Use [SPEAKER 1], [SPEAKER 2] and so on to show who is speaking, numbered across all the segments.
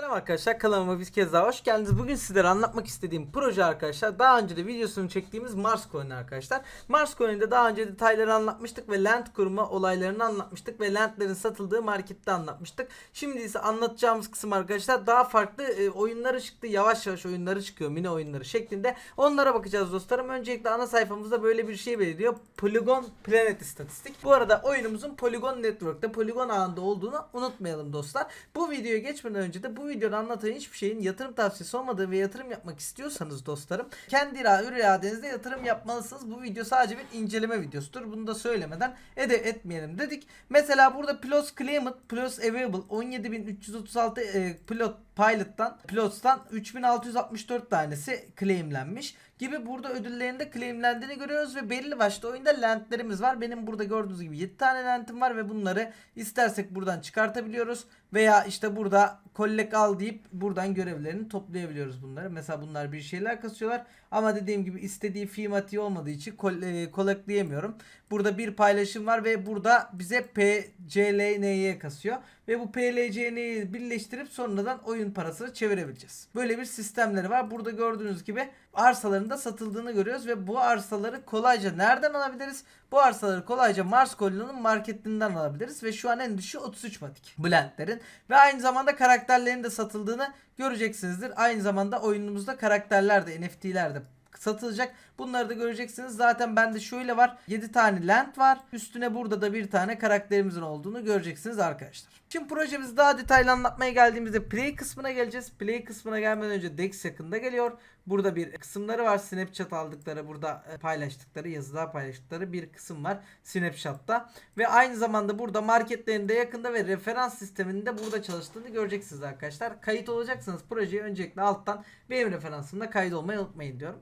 [SPEAKER 1] Selam arkadaşlar kanalıma bir kez daha hoş geldiniz. Bugün sizlere anlatmak istediğim proje arkadaşlar daha önce de videosunu çektiğimiz Mars Coin arkadaşlar. Mars Coin'de daha önce detayları anlatmıştık ve land kurma olaylarını anlatmıştık ve landlerin satıldığı markette anlatmıştık. Şimdi ise anlatacağımız kısım arkadaşlar daha farklı e, oyunları çıktı. Yavaş yavaş oyunları çıkıyor mini oyunları şeklinde. Onlara bakacağız dostlarım. Öncelikle ana sayfamızda böyle bir şey belirliyor. Polygon Planet istatistik. Bu arada oyunumuzun Polygon Network'te Polygon ağında olduğunu unutmayalım dostlar. Bu videoya geçmeden önce de bu videoda anlatan hiçbir şeyin yatırım tavsiyesi olmadığı ve yatırım yapmak istiyorsanız dostlarım kendi ira- ür iradenizle yatırım yapmalısınız. Bu video sadece bir inceleme videosudur. Bunu da söylemeden ede etmeyelim dedik. Mesela burada Plus Claimant, Plus Available 17336 e, pilot pilot'tan pilot'tan 3664 tanesi claimlenmiş gibi burada ödüllerinde claimlendiğini görüyoruz ve belli başlı oyunda lentlerimiz var. Benim burada gördüğünüz gibi 7 tane lentim var ve bunları istersek buradan çıkartabiliyoruz veya işte burada collect al deyip buradan görevlerini toplayabiliyoruz bunları. Mesela bunlar bir şeyler kasıyorlar ama dediğim gibi istediği fee matiği olmadığı için e, collectlayamıyorum. Burada bir paylaşım var ve burada bize PCLN'ye kasıyor ve bu PLCN'yi birleştirip sonradan oyun parasını çevirebileceğiz. Böyle bir sistemleri var. Burada gördüğünüz gibi arsaların da satıldığını görüyoruz ve bu arsaları kolayca nereden alabiliriz? Bu arsaları kolayca Mars Colin'in marketinden alabiliriz ve şu an en düşüğü 33 matik blendlerin ve aynı zamanda karakterlerin de satıldığını göreceksinizdir. Aynı zamanda oyunumuzda karakterler de NFT'ler de satılacak. Bunları da göreceksiniz. Zaten bende şöyle var. 7 tane land var. Üstüne burada da bir tane karakterimizin olduğunu göreceksiniz arkadaşlar. Şimdi projemizi daha detaylı anlatmaya geldiğimizde play kısmına geleceğiz. Play kısmına gelmeden önce Dex yakında geliyor. Burada bir kısımları var. Snapchat aldıkları, burada e, paylaştıkları, yazılar paylaştıkları bir kısım var Snapchat'ta. Ve aynı zamanda burada marketlerinde yakında ve referans sisteminde burada çalıştığını göreceksiniz arkadaşlar. Kayıt olacaksanız projeye öncelikle alttan benim referansımda kayıt olmayı unutmayın diyorum.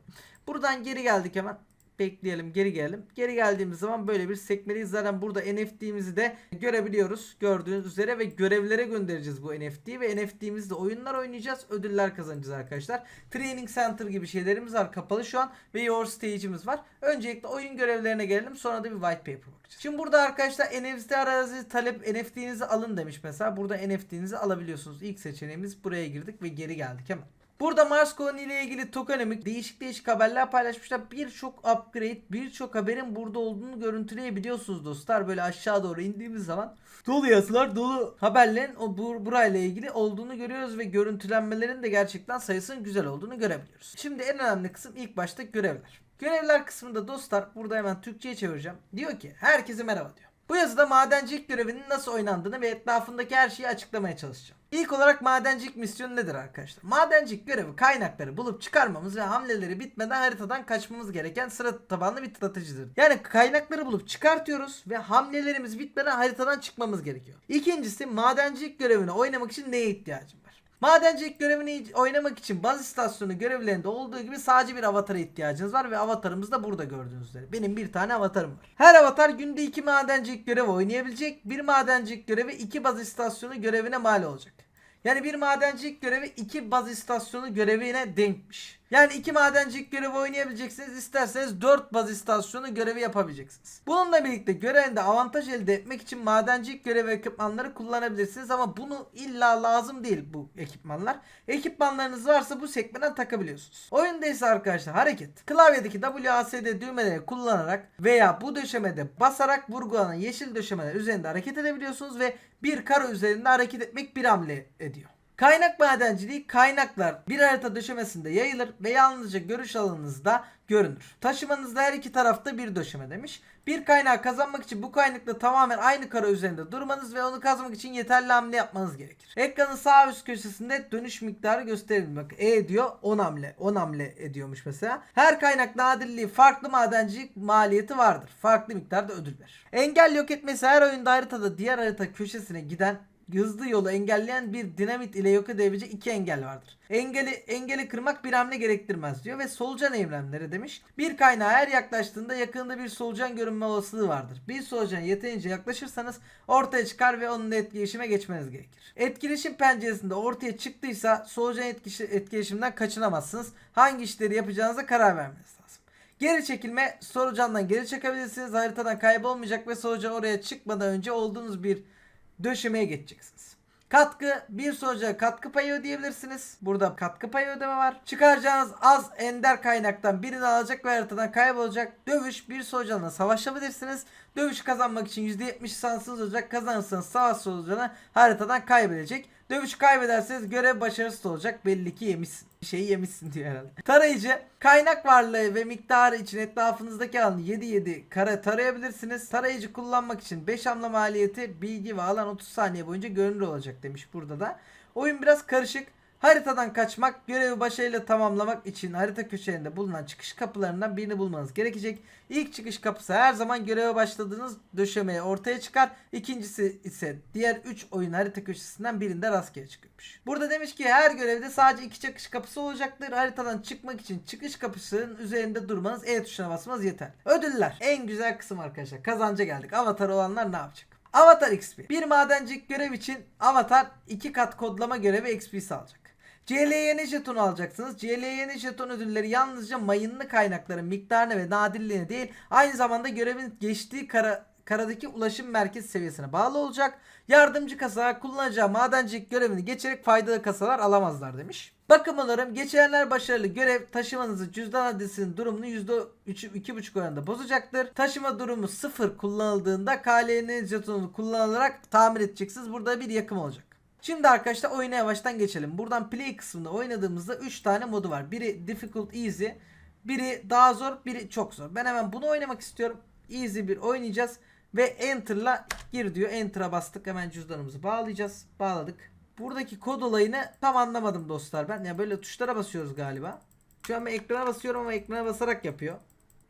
[SPEAKER 1] Buradan geri geldik hemen. Bekleyelim geri gelelim. Geri geldiğimiz zaman böyle bir sekmeliyiz. Zaten burada NFT'mizi de görebiliyoruz. Gördüğünüz üzere ve görevlere göndereceğiz bu NFT'yi ve NFT'mizde oyunlar oynayacağız. Ödüller kazanacağız arkadaşlar. Training Center gibi şeylerimiz var kapalı şu an ve Your Stage'imiz var. Öncelikle oyun görevlerine gelelim sonra da bir white paper bakacağız. Şimdi burada arkadaşlar NFT arazi talep NFT'nizi alın demiş mesela. Burada NFT'nizi alabiliyorsunuz. İlk seçeneğimiz buraya girdik ve geri geldik hemen. Burada Mars Colony ile ilgili tokenomik değişik değişik haberler paylaşmışlar. Birçok upgrade, birçok haberin burada olduğunu görüntüleyebiliyorsunuz dostlar. Böyle aşağı doğru indiğimiz zaman dolu yazılar, dolu haberlerin o bur burayla ilgili olduğunu görüyoruz ve görüntülenmelerin de gerçekten sayısının güzel olduğunu görebiliyoruz. Şimdi en önemli kısım ilk başta görevler. Görevler kısmında dostlar burada hemen Türkçe'ye çevireceğim. Diyor ki herkese merhaba diyor. Bu yazıda madencilik görevinin nasıl oynandığını ve etrafındaki her şeyi açıklamaya çalışacağım. İlk olarak madencilik misyonu nedir arkadaşlar? Madencilik görevi kaynakları bulup çıkarmamız ve hamleleri bitmeden haritadan kaçmamız gereken sıra tabanlı bir stratejidir. Yani kaynakları bulup çıkartıyoruz ve hamlelerimiz bitmeden haritadan çıkmamız gerekiyor. İkincisi madencilik görevini oynamak için neye ihtiyacım var? Madencilik görevini oynamak için baz istasyonu görevlerinde olduğu gibi sadece bir avatara ihtiyacınız var ve avatarımız da burada gördüğünüz üzere. Benim bir tane avatarım var. Her avatar günde iki madencilik görevi oynayabilecek. Bir madencilik görevi iki baz istasyonu görevine mal olacak. Yani bir madencilik görevi iki baz istasyonu görevine denkmiş. Yani iki madencilik görevi oynayabileceksiniz. İsterseniz 4 baz istasyonu görevi yapabileceksiniz. Bununla birlikte görevinde avantaj elde etmek için madencilik görevi ekipmanları kullanabilirsiniz ama bunu illa lazım değil bu ekipmanlar. Ekipmanlarınız varsa bu sekmeden takabiliyorsunuz. Oyunda ise arkadaşlar hareket. Klavyedeki WASD düğmeleri kullanarak veya bu döşemede basarak vurgulanan yeşil döşemeler üzerinde hareket edebiliyorsunuz ve bir karo üzerinde hareket etmek bir hamle ediyor. Kaynak madenciliği kaynaklar bir harita döşemesinde yayılır ve yalnızca görüş alanınızda görünür. Taşımanızda her iki tarafta bir döşeme demiş. Bir kaynağı kazanmak için bu kaynakla tamamen aynı kara üzerinde durmanız ve onu kazmak için yeterli hamle yapmanız gerekir. Ekranın sağ üst köşesinde dönüş miktarı gösterilmiş. Bak E diyor 10 hamle. 10 hamle ediyormuş mesela. Her kaynak nadirliği farklı madencilik maliyeti vardır. Farklı miktarda ödül verir. Engel yok etmesi her oyunda haritada diğer harita köşesine giden hızlı yolu engelleyen bir dinamit ile yok edebilecek iki engel vardır. Engeli engeli kırmak bir hamle gerektirmez diyor ve solucan evlemleri demiş. Bir kaynağa her yaklaştığında yakında bir solucan görünme olasılığı vardır. Bir solucan yeterince yaklaşırsanız ortaya çıkar ve onunla etkileşime geçmeniz gerekir. Etkileşim penceresinde ortaya çıktıysa solucan etkisi, etkileşimden kaçınamazsınız. Hangi işleri yapacağınıza karar vermeniz lazım. Geri çekilme solucandan geri çekebilirsiniz. Haritadan kaybolmayacak ve solucan oraya çıkmadan önce olduğunuz bir döşemeye geçeceksiniz. Katkı bir sonuca katkı payı ödeyebilirsiniz. Burada katkı payı ödeme var. Çıkaracağınız az ender kaynaktan birini alacak ve haritadan kaybolacak. Dövüş bir sonucuna savaşabilirsiniz. Dövüş kazanmak için %70 şansınız olacak. Kazanırsanız savaş sonucuna haritadan kaybedecek. Dövüş kaybederseniz görev başarısız olacak. Belli ki yemişsin. Bir şeyi yemişsin diyor herhalde. Tarayıcı kaynak varlığı ve miktarı için etrafınızdaki alanı 7-7 kare tarayabilirsiniz. Tarayıcı kullanmak için 5 hamle maliyeti bilgi ve alan 30 saniye boyunca görünür olacak demiş burada da. Oyun biraz karışık. Haritadan kaçmak, görevi başarıyla tamamlamak için harita köşelerinde bulunan çıkış kapılarından birini bulmanız gerekecek. İlk çıkış kapısı her zaman göreve başladığınız döşemeye ortaya çıkar. İkincisi ise diğer 3 oyun harita köşesinden birinde rastgele çıkıyormuş. Burada demiş ki her görevde sadece iki çıkış kapısı olacaktır. Haritadan çıkmak için çıkış kapısının üzerinde durmanız E tuşuna basmanız yeter. Ödüller. En güzel kısım arkadaşlar. Kazanca geldik. Avatar olanlar ne yapacak? Avatar XP. Bir madencilik görev için Avatar 2 kat kodlama görevi XP sağlayacak. CLYN jetonu alacaksınız. CLYN jeton ödülleri yalnızca mayınlı kaynakların miktarına ve nadirliğine değil aynı zamanda görevin geçtiği kara, karadaki ulaşım merkez seviyesine bağlı olacak. Yardımcı kasalar kullanacağı madencilik görevini geçerek faydalı kasalar alamazlar demiş. Bakım onarım geçirenler başarılı görev taşımanızı cüzdan adresinin durumunu %2,5 oranında bozacaktır. Taşıma durumu 0 kullanıldığında KLN jetonunu kullanılarak tamir edeceksiniz. Burada bir yakım olacak. Şimdi arkadaşlar oyuna yavaştan geçelim. Buradan play kısmında oynadığımızda 3 tane modu var. Biri difficult easy, biri daha zor, biri çok zor. Ben hemen bunu oynamak istiyorum. Easy bir oynayacağız ve enter'la gir diyor. Enter'a bastık. Hemen cüzdanımızı bağlayacağız. Bağladık. Buradaki kod olayını tam anlamadım dostlar ben. Ya böyle tuşlara basıyoruz galiba. Şu an ben ekrana basıyorum ama ekrana basarak yapıyor.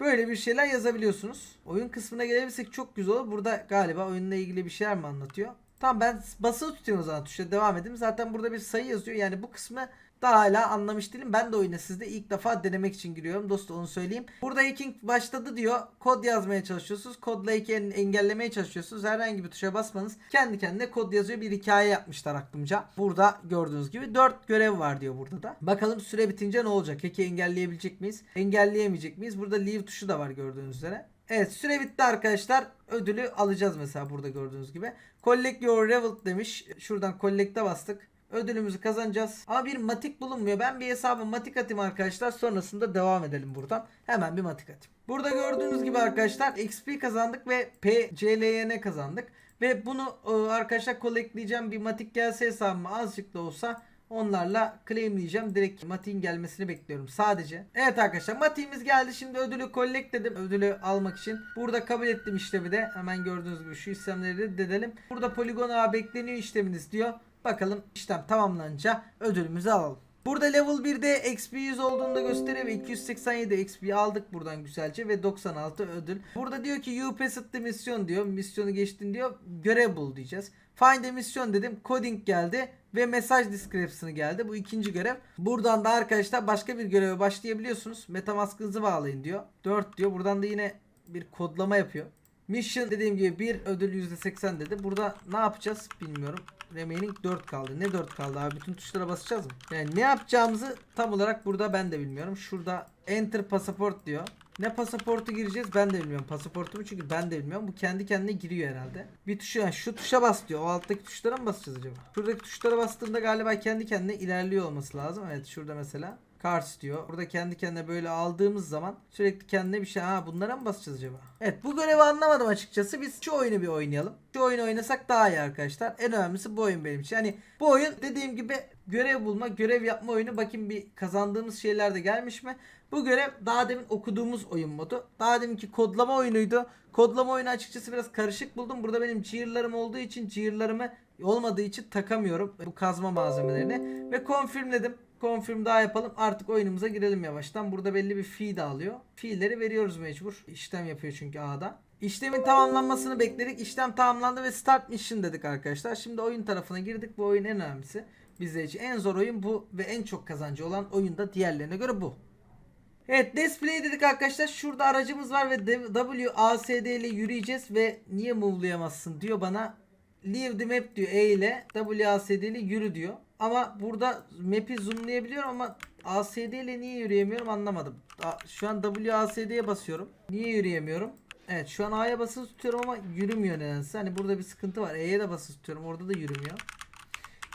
[SPEAKER 1] Böyle bir şeyler yazabiliyorsunuz. Oyun kısmına gelebilirsek çok güzel olur. Burada galiba oyunla ilgili bir şeyler mi anlatıyor? Tamam ben basılı tutuyorum o zaman tuşa devam edeyim. Zaten burada bir sayı yazıyor. Yani bu kısmı daha hala anlamış değilim. Ben de oyuna sizde ilk defa denemek için giriyorum. Dostu onu söyleyeyim. Burada hacking başladı diyor. Kod yazmaya çalışıyorsunuz. Kodla hack'i engellemeye çalışıyorsunuz. Herhangi bir tuşa basmanız kendi kendine kod yazıyor. Bir hikaye yapmışlar aklımca. Burada gördüğünüz gibi 4 görev var diyor burada da. Bakalım süre bitince ne olacak? Hack'i engelleyebilecek miyiz? Engelleyemeyecek miyiz? Burada leave tuşu da var gördüğünüz üzere. Evet süre bitti arkadaşlar. Ödülü alacağız mesela burada gördüğünüz gibi. Collect your reward demiş. Şuradan collect'e bastık. Ödülümüzü kazanacağız. Ama bir matik bulunmuyor. Ben bir hesabı matik atayım arkadaşlar. Sonrasında devam edelim buradan. Hemen bir matik atayım. Burada gördüğünüz gibi arkadaşlar XP kazandık ve PCLYN kazandık. Ve bunu e, arkadaşlar collectleyeceğim. Bir matik gelse hesabıma azıcık da olsa Onlarla claimleyeceğim. Direkt Mati'nin gelmesini bekliyorum sadece. Evet arkadaşlar Mati'miz geldi. Şimdi ödülü collect dedim. Ödülü almak için. Burada kabul ettim işlemi de. Hemen gördüğünüz gibi şu işlemleri reddedelim. Burada poligon ağı bekleniyor işleminiz diyor. Bakalım işlem tamamlanınca ödülümüzü alalım. Burada level 1'de XP 100 olduğunu da gösteriyor ve 287 XP aldık buradan güzelce ve 96 ödül. Burada diyor ki you passed the mission diyor. Misyonu geçtin diyor. Görev bul diyeceğiz. Find a mission dedim. Coding geldi ve mesaj description'ı geldi. Bu ikinci görev. Buradan da arkadaşlar başka bir göreve başlayabiliyorsunuz. Metamask'ınızı bağlayın diyor. 4 diyor. Buradan da yine bir kodlama yapıyor. Mission dediğim gibi bir ödül %80 dedi. Burada ne yapacağız bilmiyorum. Remaining 4 kaldı. Ne 4 kaldı abi? Bütün tuşlara basacağız mı? Yani ne yapacağımızı tam olarak burada ben de bilmiyorum. Şurada enter pasaport diyor. Ne pasaportu gireceğiz ben de bilmiyorum. Pasaportumu çünkü ben de bilmiyorum. Bu kendi kendine giriyor herhalde. Bir tuşa yani şu tuşa bas diyor. O alttaki tuşlara mı basacağız acaba? Şuradaki tuşlara bastığında galiba kendi kendine ilerliyor olması lazım. Evet şurada mesela. Cars diyor. Burada kendi kendine böyle aldığımız zaman sürekli kendine bir şey. Ha bunlara mı basacağız acaba? Evet bu görevi anlamadım açıkçası. Biz şu oyunu bir oynayalım. Şu oyunu oynasak daha iyi arkadaşlar. En önemlisi bu oyun benim için. Hani bu oyun dediğim gibi görev bulma, görev yapma oyunu. Bakayım bir kazandığımız şeyler de gelmiş mi? Bu görev daha demin okuduğumuz oyun modu. Daha deminki kodlama oyunuydu. Kodlama oyunu açıkçası biraz karışık buldum. Burada benim cheer'larım olduğu için cheer'larımı olmadığı için takamıyorum bu kazma malzemelerini. Ve confirmledim. Confirm daha yapalım. Artık oyunumuza girelim yavaştan. Burada belli bir fee de alıyor. Fee'leri veriyoruz mecbur. İşlem yapıyor çünkü A'da. İşlemin tamamlanmasını bekledik. İşlem tamamlandı ve start mission dedik arkadaşlar. Şimdi oyun tarafına girdik. Bu oyun en önemlisi. Bizler için en zor oyun bu ve en çok kazancı olan oyun da diğerlerine göre bu. Evet display dedik arkadaşlar. Şurada aracımız var ve WASD ile yürüyeceğiz ve niye move'layamazsın diyor bana. Leave the map diyor E ile WASD ile yürü diyor. Ama burada map'i zoomlayabiliyorum ama ASD ile niye yürüyemiyorum anlamadım. Şu an WASD'ye basıyorum. Niye yürüyemiyorum? Evet şu an A'ya basılı tutuyorum ama yürümüyor nedense. Hani burada bir sıkıntı var. E'ye de basılı tutuyorum. Orada da yürümüyor.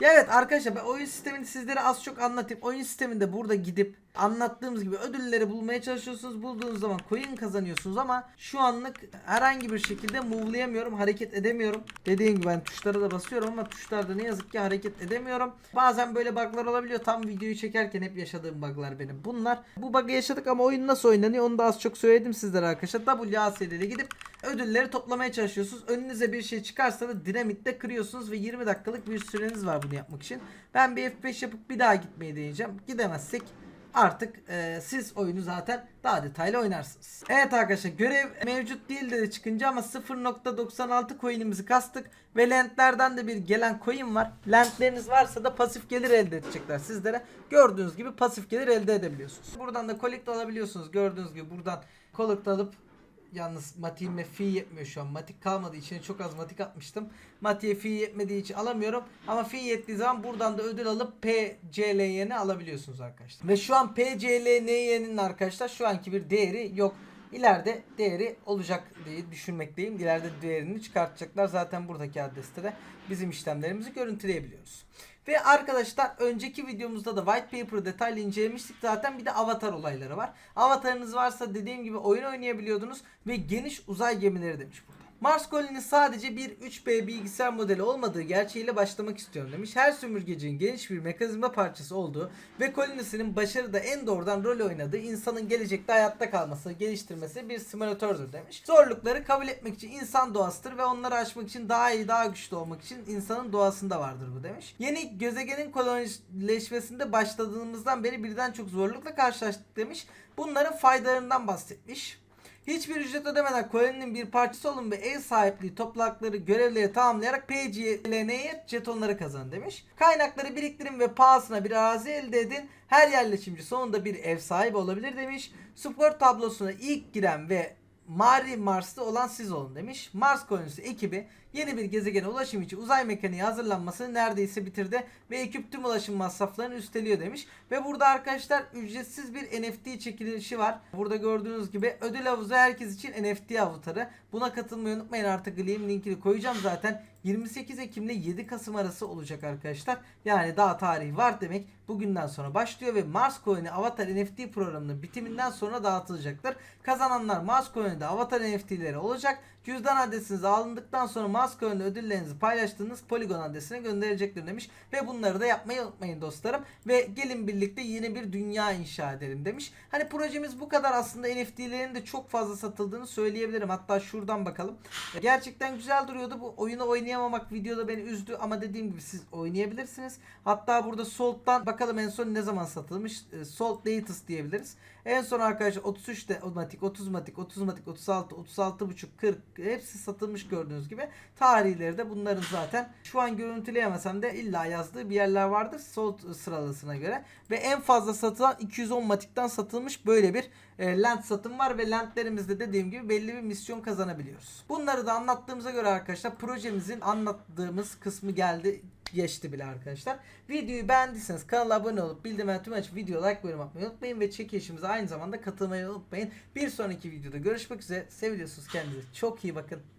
[SPEAKER 1] Evet arkadaşlar ben oyun sistemini sizlere az çok anlatayım. Oyun sisteminde burada gidip anlattığımız gibi ödülleri bulmaya çalışıyorsunuz. Bulduğunuz zaman coin kazanıyorsunuz ama şu anlık herhangi bir şekilde move'layamıyorum. Hareket edemiyorum. Dediğim gibi ben tuşlara da basıyorum ama tuşlarda ne yazık ki hareket edemiyorum. Bazen böyle bug'lar olabiliyor. Tam videoyu çekerken hep yaşadığım bug'lar benim. Bunlar bu bug'ı yaşadık ama oyun nasıl oynanıyor onu da az çok söyledim sizlere arkadaşlar. WASD'de gidip ödülleri toplamaya çalışıyorsunuz. Önünüze bir şey çıkarsa da dinamitle kırıyorsunuz ve 20 dakikalık bir süreniz var bunu yapmak için. Ben bir F5 yapıp bir daha gitmeyi deneyeceğim. Gidemezsek artık e, siz oyunu zaten daha detaylı oynarsınız. Evet arkadaşlar görev mevcut değil de çıkınca ama 0.96 coin'imizi kastık ve lentlerden de bir gelen coin var. Lentleriniz varsa da pasif gelir elde edecekler sizlere. Gördüğünüz gibi pasif gelir elde edebiliyorsunuz. Buradan da collect alabiliyorsunuz. Gördüğünüz gibi buradan collect alıp Yalnız matiğime fi yetmiyor şu an. Matik kalmadı. İçine çok az matik atmıştım. Matiğe fi yetmediği için alamıyorum. Ama fi yettiği zaman buradan da ödül alıp PCLY'ni alabiliyorsunuz arkadaşlar. Ve şu an PCLY'nin arkadaşlar şu anki bir değeri yok. İleride değeri olacak diye düşünmekteyim. İleride değerini çıkartacaklar. Zaten buradaki adreste de bizim işlemlerimizi görüntüleyebiliyoruz. Ve arkadaşlar önceki videomuzda da white paper'ı detaylı incelemiştik. Zaten bir de avatar olayları var. Avatarınız varsa dediğim gibi oyun oynayabiliyordunuz ve geniş uzay gemileri demiş burada. Mars Colony sadece bir 3B bilgisayar modeli olmadığı gerçeğiyle başlamak istiyorum demiş. Her sömürgecinin geniş bir mekanizma parçası olduğu ve kolonisinin başarıda en doğrudan rol oynadığı insanın gelecekte hayatta kalması, geliştirmesi bir simülatördür demiş. Zorlukları kabul etmek için insan doğasıdır ve onları aşmak için daha iyi, daha güçlü olmak için insanın doğasında vardır bu demiş. Yeni gezegenin kolonileşmesinde başladığımızdan beri birden çok zorlukla karşılaştık demiş. Bunların faydalarından bahsetmiş. Hiçbir ücret ödemeden koloninin bir parçası olun ve ev sahipliği toprakları görevleri tamamlayarak PCLN'ye jetonları kazanın demiş. Kaynakları biriktirin ve pahasına bir arazi elde edin. Her yerleşimci sonunda bir ev sahibi olabilir demiş. Spor tablosuna ilk giren ve Mari Mars'ta olan siz olun demiş. Mars kolonisi ekibi yeni bir gezegene ulaşım için uzay mekaniği hazırlanmasını neredeyse bitirdi ve ekip tüm ulaşım masraflarını üstleniyor demiş. Ve burada arkadaşlar ücretsiz bir NFT çekilişi var. Burada gördüğünüz gibi ödül havuzu herkes için NFT avatarı. Buna katılmayı unutmayın artık Gleam linkini koyacağım zaten. 28 Ekim ile 7 Kasım arası olacak arkadaşlar. Yani daha tarihi var demek. Bugünden sonra başlıyor ve Mars Coin'i Avatar NFT programının bitiminden sonra dağıtılacaktır. Kazananlar Mars Coin'de Avatar NFT'leri olacak. Cüzdan adresiniz alındıktan sonra Mars Coin'de ödüllerinizi paylaştığınız Polygon adresine gönderecektir demiş. Ve bunları da yapmayı unutmayın dostlarım. Ve gelin birlikte yeni bir dünya inşa edelim demiş. Hani projemiz bu kadar aslında NFT'lerin de çok fazla satıldığını söyleyebilirim. Hatta şuradan bakalım. Gerçekten güzel duruyordu. Bu oyunu oynayamamak videoda beni üzdü ama dediğim gibi siz oynayabilirsiniz. Hatta burada Salt'tan bakalım en son ne zaman satılmış. E, Salt Latest diyebiliriz. En son arkadaşlar 33'te otomatik, 30 matik, 30 matik, 36, 36 buçuk, 40 hepsi satılmış gördüğünüz gibi. Tarihleri de bunların zaten şu an görüntüleyemesem de illa yazdığı bir yerler vardır Salt sıralısına göre. Ve en fazla satılan 210 matikten satılmış böyle bir e, lent satım var ve lentlerimizde dediğim gibi belli bir misyon kazanabiliyoruz. Bunları da anlattığımıza göre arkadaşlar projemizin anlattığımız kısmı geldi geçti bile arkadaşlar. Videoyu beğendiyseniz kanala abone olup bildirimleri tüm açıp video like bölüm atmayı unutmayın ve çekilişimize aynı zamanda katılmayı unutmayın. Bir sonraki videoda görüşmek üzere. Seviyorsunuz kendinize. Çok iyi bakın.